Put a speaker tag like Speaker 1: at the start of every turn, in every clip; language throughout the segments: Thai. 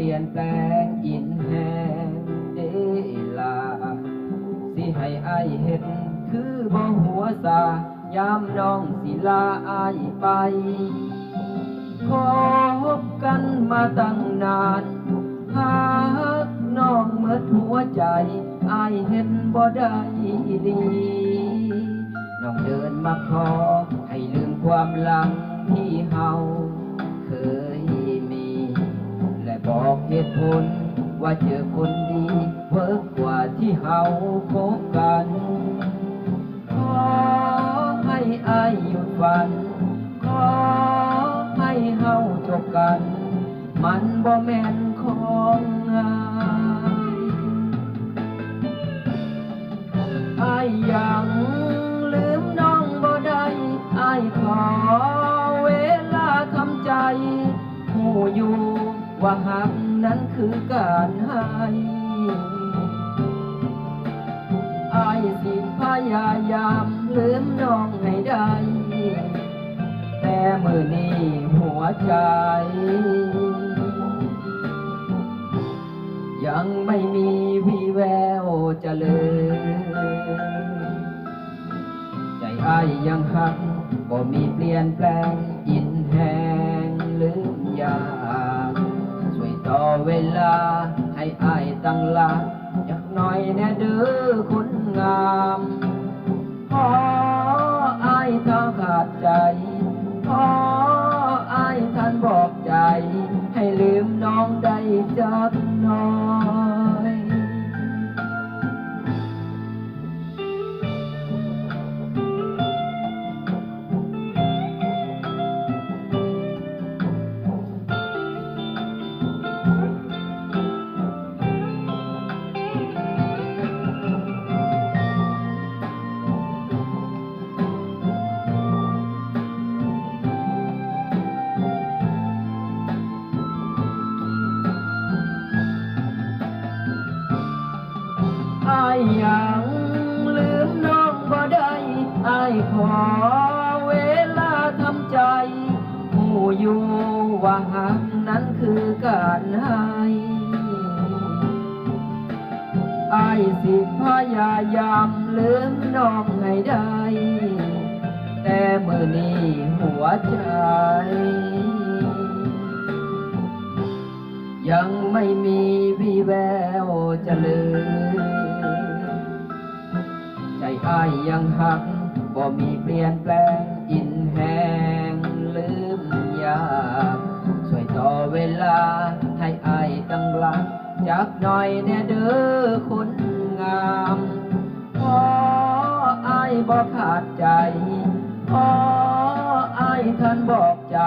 Speaker 1: ลี่ยนแปลงอินแหงเดลา สิให้อายเห็นคือบ่หัวซายามน้องสิลาอไปคบกันมาตั้งนานหากน้องเมื่อหัวใจอายเห็นบ่ได้ดีน้องเดินมาขอให้ลืมความหลังที่เฮาเคย บอกเหตุผลว่าเจอคนดีเวิร์กกว่าที่เฮาคบกัน ขอให้อายหยุดฝัน ขอให้เฮาจบกัน มันบ่แม่นขอ ว่าหักนั้นคือการให้อายสิพยายามลืมน้องให้ได้ แต่มือนี้หัวใจ ยังไม่มีวี่แววเจะเลยใจอายยังหักบ่มีเปลี่ยนแปลงอินแหงลืมยา ต่อเวลาให้อายตั้งหลักจักหน่อยแน่เด้อคนงามขออายเท่าขาดใจขออายท่านบอกใจ ให้ลืมน้องได้จักหน่อย ได้อขอเวลาทำใจหูอยู่ว่าหักนั้นคือการให้ไอายสิพยายามลืมน้องให้ได้ แต่เมื่อนี้หัวใจ ยังไม่มีวี่แววจะลืม ใจไอ้ยังหัก บ่มีเปลี่ยนแปลงอินแหงลืมยากช่วยต่อเวลาให้อายตั้งหลักจักหน่อยแน่เด้อคนงามขออายบ่ขาดใจขออายท่านบอกใจ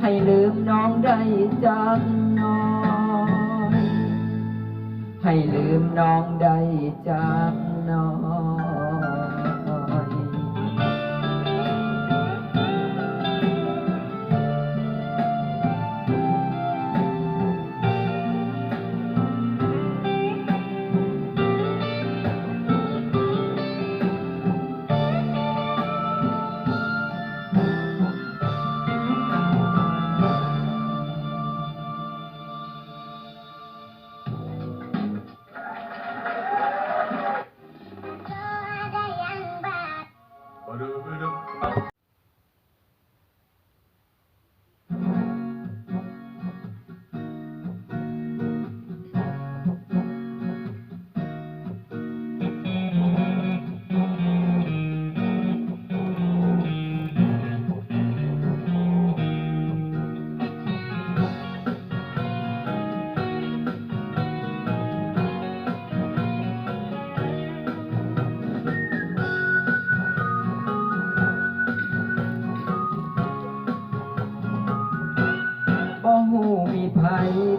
Speaker 1: ให้ลืมน้องได้จักน้อยให้ลืมน้องได้จักน้อย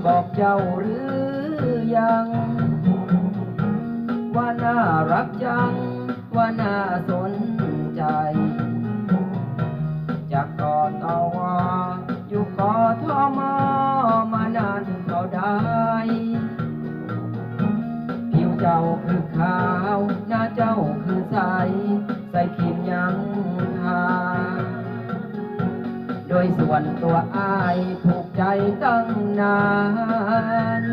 Speaker 1: บอกเจ้าหรือยัง ว่าน่ารักจัง ว่าน่าสนใจ จากกอตอวาอยู่กอทอมอมานานเท่าใดผิวเจ้าคือขาวหน้าเจ้าคือใส ใสขีมยังทาโดยส่วนตัวอายถู ใจตั้งนาน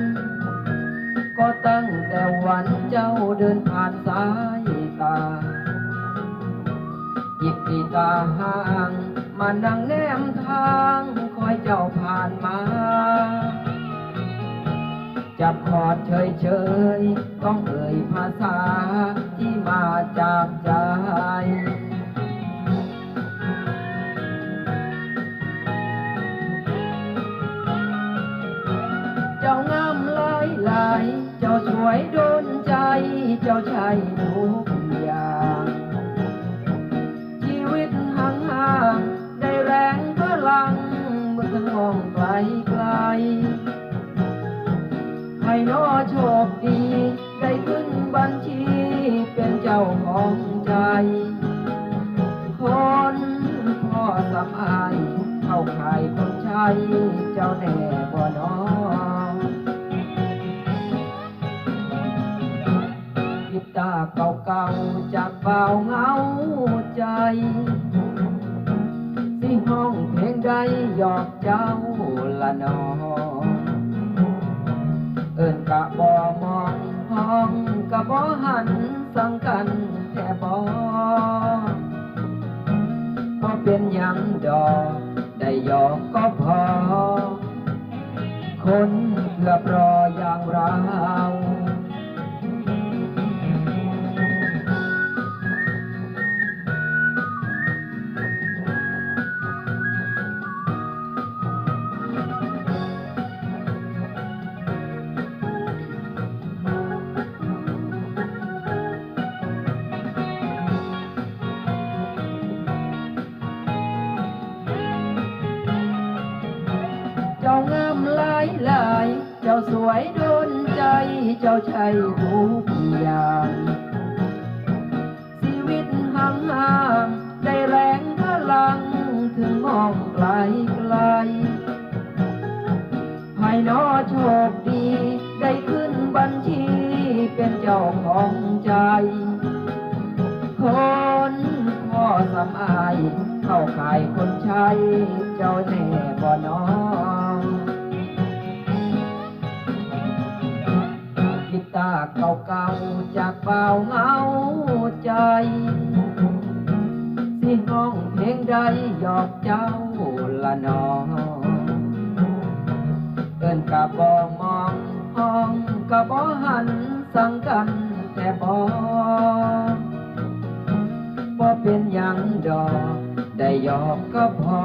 Speaker 1: ก็ตั้งแต่วันเจ้าเดินผ่านสายตาหยิบกีตาห่างมานั่งแนมทางคอยเจ้าผ่านมาจับคอดเฉยเฉยต้องเอ่ยภาษาที่มาจากใจ ใช่ทุกอย่าง ชีวิตห่างห่างๆได้แรงพลังเมื่อมองไกลไกลให้น้อโชคดี ได้ขึ้นบัญชีเป็นเจ้าของใจ คนพ่อสำอายเข้าขายคนใช้เจ้าแน่าจากเบาเหงาใจ สิห้องเพลงใดหยอกเจ้าละนอเอิ้นกะบ่มองห้องกะบ่หันสังกันแค่บ่บ่เป็นยังดอกได้หยอกก็พอ คนเกือบรออย่างเรา เจ้าใช่ทุกอย่างชีวิตห่างห่างได้แรงพลังถึงมองไกลไกลให้น้อโชคดี ได้ขึ้นบัญชีเป็นเจ้าของใจ คนพ่อสำอาย เข้าขายคนใช้เจ้าแน่บ่น้อ งกีตาเก่าๆจากเบาเหงาใจ สิห้องเพลงใดหยอกเจ้าละนอเอิ้นกะบ่มองห้องกะบ่หันสังกันแต่บ่บ่เป็นหยังดอก ได้หยอกก็พอ